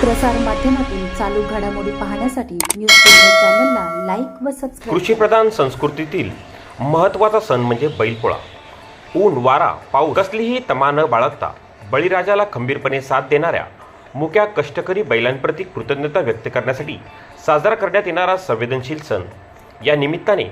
प्रसार माध्यमातून चालू घडामोडी पाहण्यासाठी न्यूज चॅनलला लाईक व सबस्क्राईब कृषीप्रधान संस्कृतीतील महत्त्वाचा सण म्हणजे बैलपोळा. ऊन वारा पाऊस कसलीही तमा न बाळगता बळीराजाला खंबीरपणे साथ देणाऱ्या मुक्या कष्टकरी बैलांप्रती कृतज्ञता व्यक्त करण्यासाठी साजरा करण्यात येणारा संवेदनशील सण. या निमित्ताने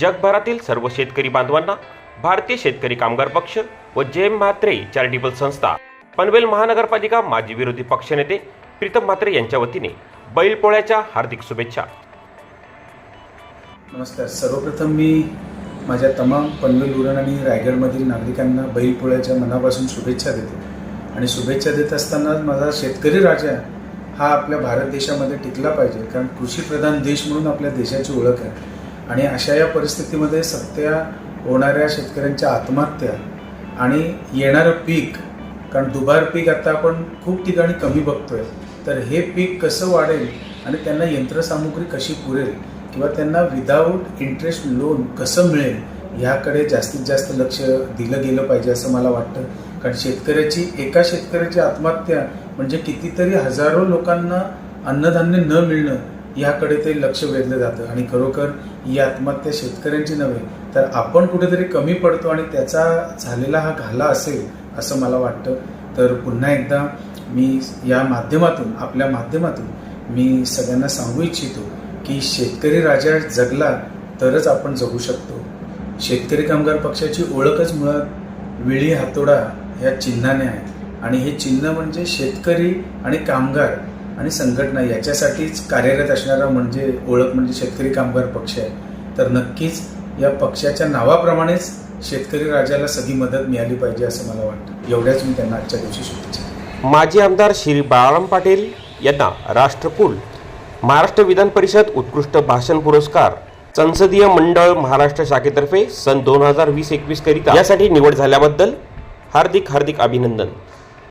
जगभरातील सर्व शेतकरी बांधवांना भारतीय शेतकरी कामगार पक्ष व जय म्हात्रे चॅरिटेबल संस्था पनवेल महानगरपालिका माजी विरोधी पक्षनेते प्रीतम म्हात्रे यांच्या वतीने बैलपोळ्याच्या हार्दिक शुभेच्छा. नमस्कार. सर्वप्रथम मी माझ्या तमाम पनवेल उरण आणि रायगडमधील नागरिकांना बैलपोळ्याच्या मनापासून शुभेच्छा देतो. आणि शुभेच्छा देत असताना माझा शेतकरी राजा हा आपल्या भारत देशामध्ये टिकला पाहिजे कारण कृषीप्रधान देश म्हणून आपल्या देशाची ओळख आहे. आणि अशा या परिस्थितीमध्ये सत्या होणाऱ्या शेतकऱ्यांच्या आत्महत्या आणि येणारं पीक कारण दुबार पीक आता आपण खूप ठिकाणी कमी बघतोय. तर हे पीक कसं वाढेल आणि त्यांना यंत्रसामुग्री कशी पुरेल किंवा त्यांना विदाऊट इंटरेस्ट लोन कसं मिळेल ह्याकडे जास्तीत जास्त लक्ष दिलं गेलं पाहिजे असं मला वाटतं. कारण शेतकऱ्याची एका शेतकऱ्याची आत्महत्या म्हणजे कितीतरी हजारो लोकांना अन्नधान्य न मिळणं याकडे ते लक्ष वेधलं जातं. आणि खरोखर ही आत्महत्या शेतकऱ्यांची नव्हे तर आपण कुठेतरी कमी पडतो आणि त्याचा झालेला हा घाला असेल असं मला वाटतं. तर पुन्हा एकदा मी या माध्यमातून आपल्या माध्यमातून मी सगळ्यांना सांगू इच्छितो की शेतकरी राजा जगला तरच आपण जगू शकतो. शेतकरी कामगार पक्षाची ओळखच मुळात विळी हातोडा ह्या चिन्हाने आहे. आणि हे चिन्ह म्हणजे शेतकरी आणि कामगार आणि संघटना याच्यासाठीच कार्यरत असणारा म्हणजे ओळख म्हणजे शेतकरी कामगार पक्ष आहे. तर नक्कीच या पक्षाच्या नावाप्रमाणेच शेतकरी राजाला सगळी मदत मिळाली पाहिजे असं मला वाटतं. एवढ्याच मी त्यांना आजच्या दिवशी शुभेच्छा माजी आमदार श्री बाळाराम पाटील यांना राष्ट्रकुल महाराष्ट्र विधान परिषद उत्कृष्ट भाषण पुरस्कार संसदीय मंडळ महाराष्ट्र शाखेतर्फे सन दोन हजार वीस एकवीस करिता. यासाठी निवड झाल्याबद्दल हार्दिक हार्दिक अभिनंदन.